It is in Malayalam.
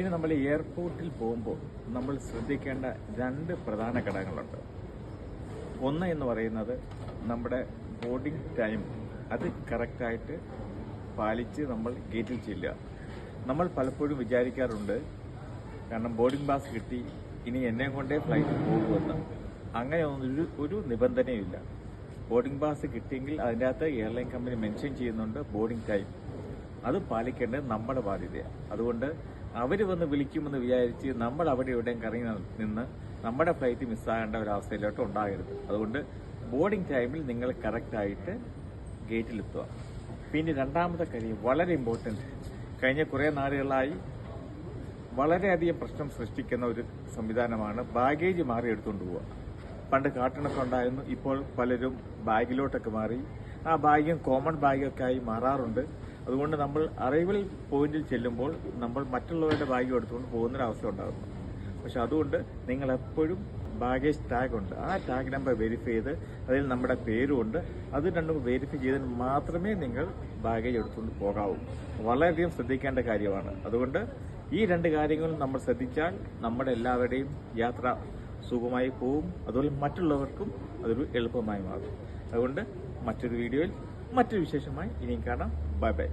പിന്നെ നമ്മൾ എയർപോർട്ടിൽ പോകുമ്പോൾ നമ്മൾ ശ്രദ്ധിക്കേണ്ട രണ്ട് പ്രധാന ഘടകങ്ങളുണ്ട്. ഒന്ന് എന്ന് പറയുന്നത് നമ്മുടെ ബോർഡിംഗ് ടൈം അത് കറക്റ്റായിട്ട് പാലിച്ച് നമ്മൾ ഗേറ്റിൽ ചെല്ലുക. നമ്മൾ പലപ്പോഴും വിചാരിക്കാറുണ്ട് കാരണം ബോർഡിംഗ് പാസ് കിട്ടി ഇനി എന്നെ കൊണ്ടേ ഫ്ലൈറ്റിൽ പോകുമെന്ന്. അങ്ങനെ ഒരു ഒരു നിബന്ധനയുമില്ല ബോർഡിംഗ് പാസ് കിട്ടിയെങ്കിൽ അതിന്റെ അകത്ത് എയർലൈൻ കമ്പനി മെൻഷൻ ചെയ്യുന്നുണ്ട് ബോർഡിംഗ് ടൈം അത് പാലിക്കേണ്ടത് നമ്മുടെ ബാധ്യതയാണ്. അതുകൊണ്ട് അവർ വന്ന് വിളിക്കുമെന്ന് വിചാരിച്ച് നമ്മൾ അവിടെ എവിടെയും കറങ്ങി നിന്ന് നമ്മുടെ ഫ്ലൈറ്റ് മിസ്സാകേണ്ട ഒരവസ്ഥയിലോട്ട് ഉണ്ടാകരുത്. അതുകൊണ്ട് ബോർഡിംഗ് ടൈമിൽ നിങ്ങൾ കറക്റ്റായിട്ട് ഗേറ്റിലെത്തുക പിന്നെ രണ്ടാമത്തെ കാര്യം വളരെ ഇമ്പോർട്ടന്റ് കഴിഞ്ഞ കുറേ നാളുകളായി വളരെയധികം പ്രശ്നം സൃഷ്ടിക്കുന്ന ഒരു സംവിധാനമാണ് ബാഗേജ് മാറി എടുത്തുകൊണ്ട് പോവുക. പണ്ട് കാട്ടിനൊക്കെ ഉണ്ടായിരുന്നു ഇപ്പോൾ പലരും ബാഗിലോട്ടൊക്കെ മാറി. ആ ബാഗും കോമൺ ബാഗൊക്കെ ആയി മാറാറുണ്ട്. അതുകൊണ്ട് നമ്മൾ അറൈവൽ പോയിന്റിൽ ചെല്ലുമ്പോൾ നമ്മൾ മറ്റുള്ളവരുടെ ബാഗ് എടുത്തുകൊണ്ട് പോകുന്നൊരവസ്ഥ ഉണ്ടാകുന്നു. പക്ഷെ അതുകൊണ്ട് നിങ്ങൾ എപ്പോഴും ബാഗേജ് ടാഗ് ഉണ്ട്. ആ ടാഗ് നമ്പർ വെരിഫൈ ചെയ്ത് അതിൽ നമ്മുടെ പേരുമുണ്ട്. അത് രണ്ടും വെരിഫൈ ചെയ്താൽ മാത്രമേ നിങ്ങൾ ബാഗേജ് എടുത്തുകൊണ്ട് പോകാവൂ. വളരെയധികം ശ്രദ്ധിക്കേണ്ട കാര്യമാണ്. അതുകൊണ്ട് ഈ രണ്ട് കാര്യങ്ങളും നമ്മൾ ശ്രദ്ധിച്ചാൽ നമ്മുടെ എല്ലാവരുടെയും യാത്ര സുഖമായി പോവും. അതുപോലെ മറ്റുള്ളവർക്കും അതൊരു എളുപ്പമായി മാറും. അതുകൊണ്ട് മറ്റൊരു വീഡിയോയിൽ മറ്റൊരു വിശേഷമായി ഇനിയും കാണാം. Bye bye.